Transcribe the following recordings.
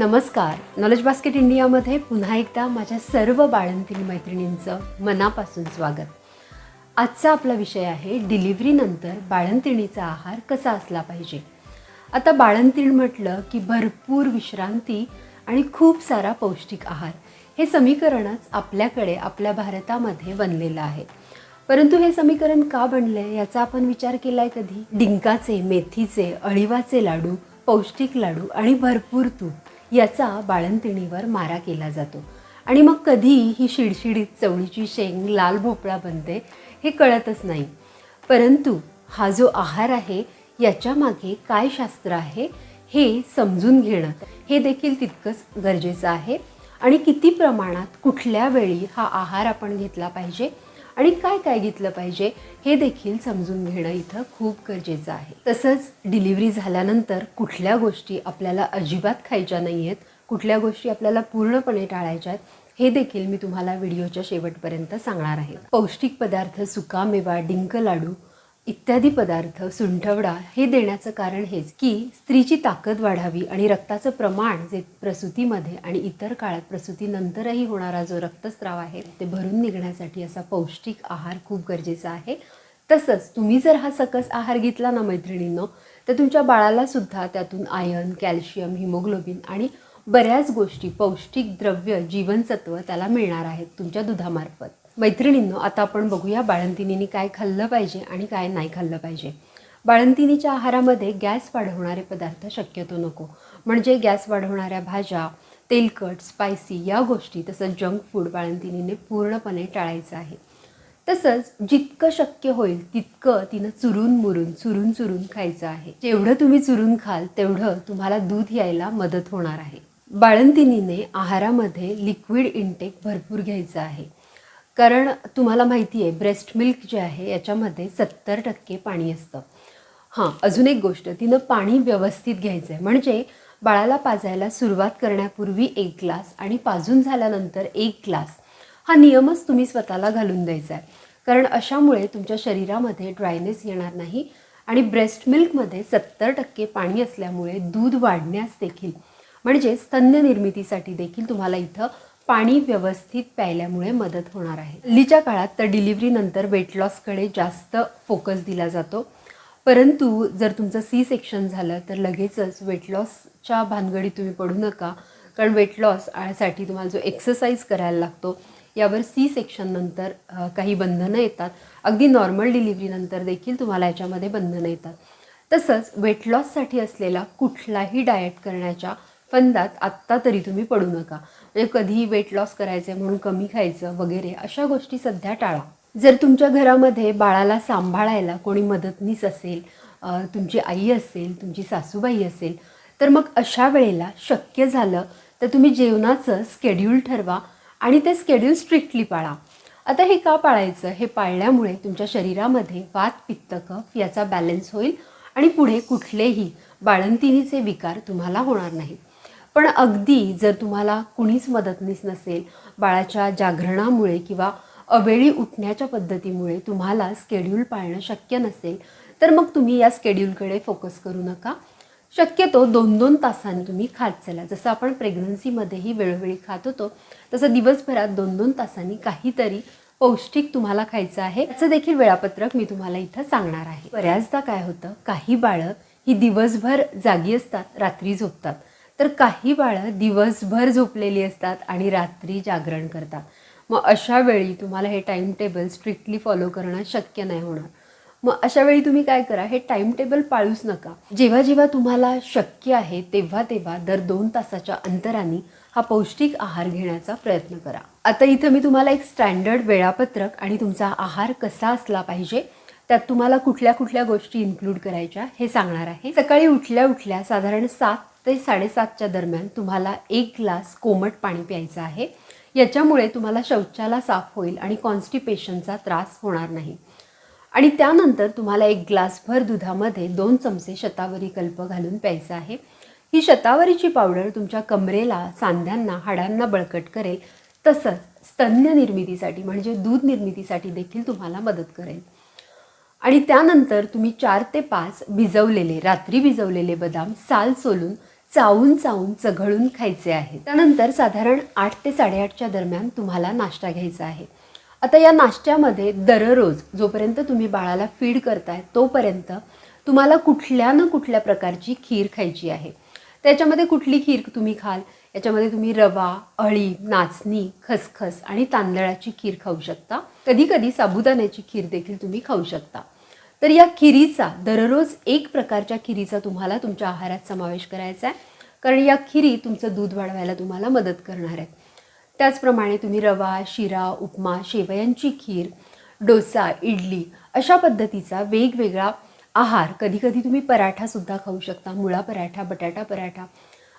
नमस्कार. Knowledge basket इंडियामध्ये पुन्हा एकदा माझ्या सर्व बाळंतीण मैत्रिणींचं मनापासून स्वागत. आजचा आपला विषय आहे डिलिव्हरीनंतर बाळंतिणीचा आहार कसा असला पाहिजे? आता बाळंतीण म्हटलं की भरपूर विश्रांती आणि खूप सारा पौष्टिक आहार हे समीकरणच आपल्याकडे आपल्या भारतामध्ये बनलेलं आहे. परंतु हे समीकरण का बनले याचा आपण विचार केला आहे कधी? डिंकाचे मेथीचे अळीवाचे लाडू पौष्टिक लाडू आणि भरपूर तूप. याचा बाळंतिणीवर मारा केला जातो. आणि मग कधी ही शिडशिडीत चवळीची शेंग लाल भोपळा बनते हे कळतच नाही. परंतु हा जो आहार आहे याच्या मागे काय शास्त्र आहे हे समजून घेणं हे देखील तितकंच गरजेचं आहे. आणि किती प्रमाणात कुठल्या वेळी हा आहार आपण घेतला पाहिजे आणि काय काय घेतलं पाहिजे हे देखील समजून घेणं इथं खूप गरजेचं आहे. तसंच डिलिव्हरी झाल्यानंतर कुठल्या गोष्टी आपल्याला अजिबात खायच्या नाही आहेत कुठल्या गोष्टी आपल्याला पूर्णपणे टाळायच्या आहेत हे देखील मी तुम्हाला व्हिडिओच्या शेवटपर्यंत सांगणार आहे. पौष्टिक पदार्थ सुकामेवा डिंक लाडू इत्यादी पदार्थ सुंठवडा हे देण्याचं कारण हेच की स्त्रीची ताकद वाढावी आणि रक्ताचं प्रमाण जे प्रसूतीमध्ये आणि इतर काळात प्रसूतीनंतरही होणारा जो रक्तस्राव आहे ते भरून निघण्यासाठी असा पौष्टिक आहार खूप गरजेचा आहे. तसंच तुम्ही जर हा सकस आहार घेतला ना मैत्रिणींनो तर तुमच्या बाळालासुद्धा त्यातून आयर्न कॅल्शियम हिमोग्लोबिन आणि बऱ्याच गोष्टी पौष्टिक द्रव्य जीवनसत्व त्याला मिळणार आहेत तुमच्या दुधामार्फत. मैत्रिणींनो आता आपण बघूया बाळंतिनीने काय खाल्लं पाहिजे आणि काय नाही खाल्लं पाहिजे. बाळंतिनीच्या आहारामध्ये गॅस वाढवणारे पदार्थ शक्यतो नको. म्हणजे गॅस वाढवणाऱ्या भाज्या तेलकट स्पायसी या गोष्टी तसंच जंक फूड बाळंतिनीने पूर्णपणे टाळायचं आहे. तसंच जितकं शक्य होईल तितकं तिनं चुरून मुरून चुरून चुरून खायचं आहे. जेवढं तुम्ही चुरून खाल तेवढं तुम्हाला दूध यायला मदत होणार आहे. बाळंतिनीने आहारामध्ये लिक्विड इंटेक भरपूर घ्यायचं आहे. कारण तुम्हाला माहिती आहे ब्रेस्ट मिल्क जे आहे याच्यामध्ये सत्तर टक्के पाणी असतं. हां अजून एक गोष्ट तिनं पाणी व्यवस्थित घ्यायचं आहे म्हणजे बाळाला पाजायला सुरुवात करण्यापूर्वी एक ग्लास आणि पाजून झाल्यानंतर एक ग्लास हा नियमच तुम्ही स्वतःला घालून द्यायचा आहे कारण अशामुळे तुमच्या शरीरामध्ये ड्रायनेस येणार नाही आणि ब्रेस्ट मिल्कमध्ये सत्तर टक्के पाणी असल्यामुळे दूध वाढण्यास देखील म्हणजे स्तन्य निर्मितीसाठी देखील तुम्हाला इथं पाणी व्यवस्थित प्यायल्यामुळे मदत होणार आहे. हल्लीच्या काळात तर डिलिव्हरीनंतर वेट लॉसकडे जास्त फोकस दिला जातो. परंतु जर तुमचं सी सेक्शन झालं तर लगेचच वेट लॉसच्या भानगडीत तुम्ही पडू नका. कारण वेट लॉससाठी तुम्हाला जो एक्सरसाइज करायला लागतो यावर सी सेक्शननंतर काही बंधनं येतात. अगदी नॉर्मल डिलिव्हरीनंतर देखील तुम्हाला याच्यामध्ये बंधनं येतात. तसंच वेट लॉससाठी असलेला कुठलाही डाएट करण्याच्या फंदात आत्ता तरी तुम्ही पडू नका. म्हणजे कधीही वेट लॉस करायचं म्हणून कमी खायचं वगैरे अशा गोष्टी सध्या टाळा. जर तुमच्या घरामध्ये बाळाला सांभाळायला कोणी मदतनीस असेल तुमची आई असेल तुमची सासूबाई असेल तर मग अशा वेळेला शक्य झालं तर तुम्ही जेवणाचं स्केड्यूल ठरवा आणि ते स्केड्यूल स्ट्रिक्टली पाळा. आता हे का पाळायचं? हे पाळल्यामुळे तुमच्या शरीरामध्ये वात पित्त कफ याचा बॅलन्स होईल आणि पुढे कुठलेही बाळंतिणीचे विकार तुम्हाला होणार नाहीत. पण अगदी जर तुम्हाला कुणीच मदतनीस नसेल बाळाच्या जागरणामुळे किंवा अवेळी उठण्याच्या पद्धतीमुळे तुम्हाला स्केड्यूल पाळणं शक्य नसेल तर मग तुम्ही या स्केड्यूलकडे फोकस करू नका. शक्यतो दोन दोन तासांनी तुम्ही खात चला. जसं आपण प्रेग्नन्सीमध्येही वेळोवेळी खात होतो तसं दिवसभरात दोन दोन तासांनी काहीतरी पौष्टिक तुम्हाला खायचं आहे. याचं देखील वेळापत्रक मी तुम्हाला इथं सांगणार आहे. बऱ्याचदा काय होतं काही बाळं ही दिवसभर जागी असतात रात्री झोपतात. तर काही बाळं दिवसभर झोपलेली असतात आणि रात्री जागरण करतात. मग अशा वेळी तुम्हाला हे टाईम टेबल स्ट्रिक्टली फॉलो करणं शक्य नाही होणार. मग अशा वेळी तुम्ही काय करा हे टाइम टेबल पाळूच नका. जेव्हा जेव्हा तुम्हाला शक्य आहे तेव्हा तेव्हा दर दोन तासाच्या अंतराने हा पौष्टिक आहार घेण्याचा प्रयत्न करा. आता इथं मी तुम्हाला एक स्टँडर्ड वेळापत्रक आणि तुमचा आहार कसा असला पाहिजे त्यात तुम्हाला कुठल्या कुठल्या गोष्टी इन्क्लूड करायच्या हे सांगणार आहे. सकाळी उठल्या उठल्या साधारण सात ते साडेसातच्या दरम्यान तुम्हाला एक ग्लास कोमट पाणी प्यायचं आहे. याच्यामुळे तुम्हाला शौचाला साफ होईल आणि कॉन्स्टिपेशनचा त्रास होणार नाही. आणि त्यानंतर तुम्हाला एक ग्लासभर दुधामध्ये दोन चमचे शतावरी कल्प घालून प्यायचं आहे. ही शतावरीची पावडर तुमच्या कमरेला सांध्यांना हाडांना बळकट करेल. तसंच स्तन्य निर्मितीसाठी म्हणजे दूध निर्मितीसाठी देखील तुम्हाला मदत करेल. आणि त्यानंतर तुम्ही चार ते पाच भिजवलेले रात्री भिजवलेले बदाम साल सोलून चावून चावून चघळून खायचे आहे त्यानंतर साधारण आठ ते साडेआठच्या दरम्यान तुम्हाला नाश्ता घ्यायचा आहे. आता या नाश्त्यामध्ये दररोज जोपर्यंत तुम्ही बाळाला फीड करताय तोपर्यंत तुम्हाला कुठल्या ना कुठल्या प्रकारची खीर खायची आहे. त्याच्यामध्ये कुठली खीर तुम्ही खाल? याच्यामध्ये तुम्ही रवा अळी नाचणी खसखस आणि तांदळाची खीर खाऊ शकता. कधी कधी साबुदाण्याची खीर देखील तुम्ही खाऊ शकता. तर या खिरीचा दररोज एक प्रकारच्या खिरीचा तुम्हाला तुमच्या आहारात समावेश करायचा आहे. कारण या खिरी तुमचं दूध वाढवायला तुम्हाला मदत करणार आहेत. त्याचप्रमाणे तुम्ही रवा शिरा उपमा शेवयांची खीर डोसा इडली अशा पद्धतीचा वेगवेगळा आहार कधीकधी तुम्ही पराठासुद्धा खाऊ शकता. मुळा पराठा बटाटा पराठा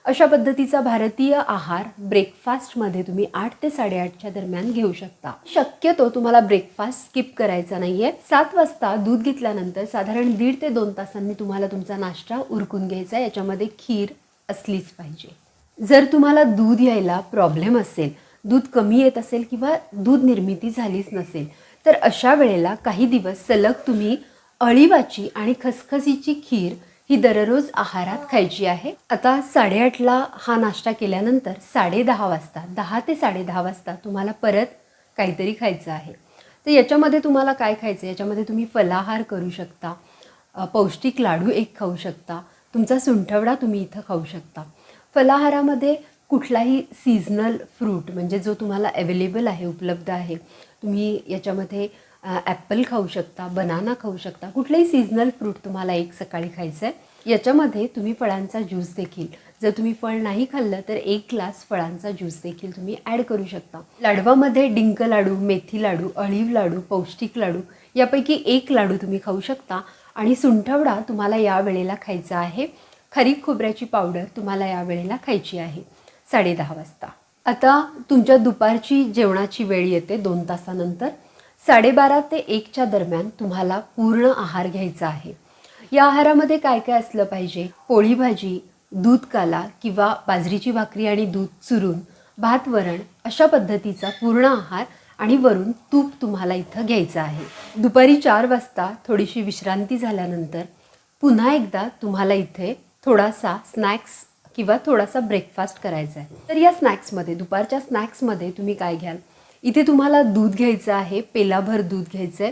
अशा पद्धतीचा भारतीय आहार ब्रेकफास्टमध्ये तुम्ही आठ ते साडेआठच्या दरम्यान घेऊ शकता. शक्यतो तुम्हाला ब्रेकफास्ट स्किप करायचा नाहीये. सात वाजता दूध घेतल्यानंतर साधारण दीड ते दोन तासांनी तुम्हाला तुमचा नाश्ता उरकून घ्यायचा आहे. याच्यामध्ये खीर असलीच पाहिजे. जर तुम्हाला दूध यायला प्रॉब्लेम असेल दूध कमी येत असेल किंवा दूध निर्मिती झालीच नसेल तर अशा वेळेला काही दिवस सलग तुम्ही अळीवाची आणि खसखसीची खीर ही दररोज आहारात खायची आहे. आता साडेआठला हा नाश्ता केल्यानंतर साडे दहा वाजता दहा ते साडे दहा वाजता तुम्हाला परत काहीतरी खायचं आहे. तर याच्यामध्ये तुम्हाला काय खायचं याच्यामध्ये तुम्ही फलाहार करू शकता पौष्टिक लाडू एक खाऊ शकता तुमचा सुंठवडा तुम्ही इथं खाऊ शकता. फलाहारामध्ये कुठलाही सीझनल फ्रूट म्हणजे जो तुम्हाला अवेलेबल आहे उपलब्ध आहे तुम्ही याच्यामध्ये ॲपल खाऊ शकता बनाना खाऊ शकता. कुठलंही सीझनल फ्रूट तुम्हाला एक सकाळी खायचं आहे याच्यामध्ये तुम्ही फळांचा ज्यूस देखील. जर तुम्ही फळ नाही खाल्लं तर एक ग्लास फळांचा ज्यूस देखील तुम्ही ॲड करू शकता. लाडवामध्ये डिंक लाडू मेथी लाडू अळीव लाडू पौष्टिक लाडू यापैकी एक लाडू तुम्ही खाऊ शकता. आणि सुंठवडा तुम्हाला या वेळेला खायचा आहे. खरीक खोबऱ्याची पावडर तुम्हाला या वेळेला खायची आहे. साडे दहा वाजता. आता तुमच्या दुपारची जेवणाची वेळ येते दोन तासानंतर. साडेबारा ते एकच्या दरम्यान तुम्हाला पूर्ण आहार घ्यायचा आहे. या आहारामध्ये काय काय असलं पाहिजे? पोळी भाजी दूध काला किंवा बाजरीची भाकरी आणि दूध चुरून भात वरण अशा पद्धतीचा पूर्ण आहार आणि वरून तूप तुम्हाला इथं घ्यायचं आहे. दुपारी चार वाजता थोडीशी विश्रांती झाल्यानंतर पुन्हा एकदा तुम्हाला इथे थोडासा स्नॅक्स किंवा थोडासा ब्रेकफास्ट करायचा आहे. तर या स्नॅक्समध्ये दुपारच्या स्नॅक्समध्ये तुम्ही काय घ्याल? इथे तुम्हाला दूध घ्यायचं आहे पेलाभर दूध घ्यायचं आहे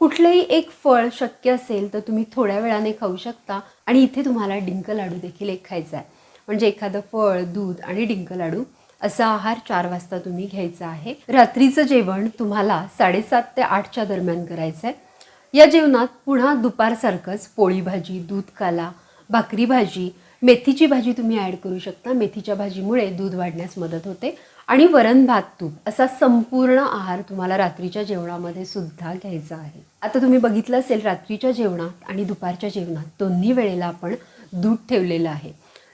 कुठलंही एक फळ शक्य असेल तर तुम्ही थोड्या वेळाने खाऊ शकता आणि इथे तुम्हाला डिंक लाडू देखील एक खायचा आहे म्हणजे एखादं फळ दूध आणि डिंक लाडू असा आहार चार वाजता तुम्ही घ्यायचा आहे. रात्रीचं जेवण तुम्हाला साडेसात ते आठच्या दरम्यान करायचं आहे या जेवणात पुन्हा दुपारसारखंच पोळी भाजी दूध काला भाकरी भाजी मेथीची भाजी तुम्ही ॲड करू शकता. मेथीच्या भाजीमुळे दूध वाढण्यास मदत होते. आणि वरण भात तूप असा संपूर्ण आहार तुम्हाला रात्रीच्या जेवणामध्ये सुद्धा घ्यायचा आहे. आता तुम्ही बघितलं असेल रात्रीच्या जेवणात आणि दुपारच्या जेवणात दोन्ही वेळेला आपण दूध ठेवलेलं आहे.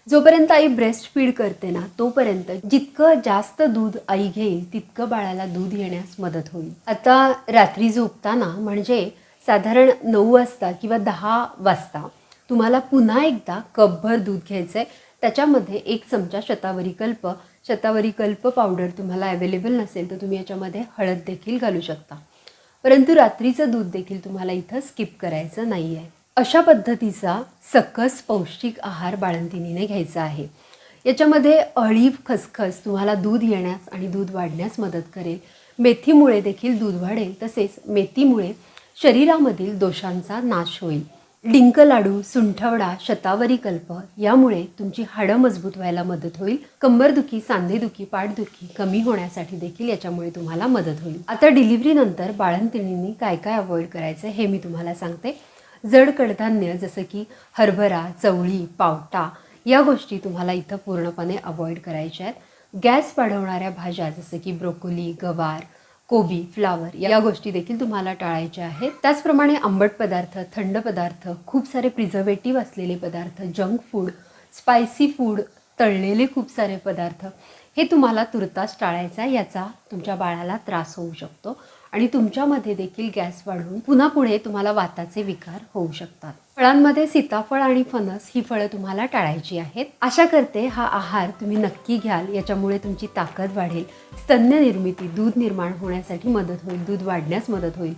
जोपर्यंत आई ब्रेस्ट फीड करते ना तोपर्यंत जितकं जास्त दूध आई घेईल तितकं बाळाला दूध येण्यास मदत होईल. आता रात्री झोपताना म्हणजे साधारण नऊ वाजता किंवा दहा वाजता तुम्हाला पुन्हा एकदा कपभर दूध घ्यायचं आहे त्याच्यामध्ये एक चमचा शतावरी कल्प. शतावरी कल्प पावडर तुम्हाला अवेलेबल नसेल तर तुम्ही याच्यामध्ये हळद देखील घालू शकता. परंतु रात्रीचं दूध देखील तुम्हाला इथं स्किप करायचं नाही आहे अशा पद्धतीचा सकस पौष्टिक आहार बाळंतिनीने घ्यायचा आहे. याच्यामध्ये अळीव खसखस तुम्हाला दूध येण्यास आणि दूध वाढण्यास मदत करेल. मेथीमुळे देखील दूध वाढेल. तसेच मेथीमुळे शरीरामधील दोषांचा नाश होईल. डिंक लाडू सुंठवडा शतावरी कल्प यामुळे तुमची हाडं मजबूत व्हायला मदत होईल. कंबरदुखी सांधेदुखी पाठदुखी कमी होण्यासाठी देखील याच्यामुळे तुम्हाला मदत होईल. आता डिलिव्हरीनंतर बाळंतिणींनी काय काय अवॉइड करायचं हे मी तुम्हाला सांगते. जड कडधान्य जसं की हरभरा चवळी पावटा या गोष्टी तुम्हाला इथं पूर्णपणे अवॉइड करायच्या आहेत. गॅस वाढवणाऱ्या भाज्या जसं की ब्रोकोली गवार कोबी फ्लावर या गोष्टी देखील तुम्हाला टाळायच्या आहेत त्याचप्रमाणे आंबट पदार्थ थंड पदार्थ खूप सारे प्रिझर्वेटिव्ह असलेले पदार्थ जंक फूड स्पायसी फूड तळलेले खूप सारे पदार्थ हे तुम्हाला तुर्तास टाळायचा आहे. याचा तुमच्या बाळाला त्रास होऊ शकतो आणि तुमच्यामध्ये देखील गॅस वाढून पुन्हा पुढे तुम्हाला वाताचे विकार होऊ शकतात. फळांमध्ये सीताफळ आणि फणस ही फळं तुम्हाला टाळायची आहेत. आशा करते हा आहार तुम्ही नक्की घ्याल. याच्यामुळे तुमची ताकद वाढेल. स्तन्य निर्मिती दूध निर्माण होण्यासाठी मदत होईल दूध वाढण्यास मदत होईल.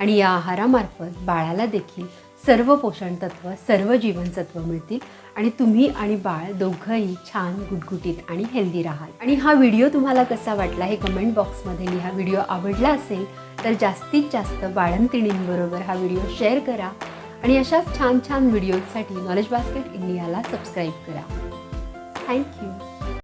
आणि या आहारामार्फत बाळाला देखील सर्व पोषणतत्व सर्व जीवनसत्व मिळतील. आणि तुम्ही आणि बाळ दोघंही छान गुटगुटीत आणि हेल्दी राहाल. आणि हा व्हिडिओ तुम्हाला कसा वाटला हे कमेंट बॉक्समध्ये लिहा. व्हिडिओ आवडला असेल तर जास्तीत जास्त बाळंतिणींबरोबर हा व्हिडिओ शेअर करा. आणि अशाच छान छान व्हिडिओजसाठी नॉलेज बास्केट इंडियाला सबस्क्राईब करा. Thank you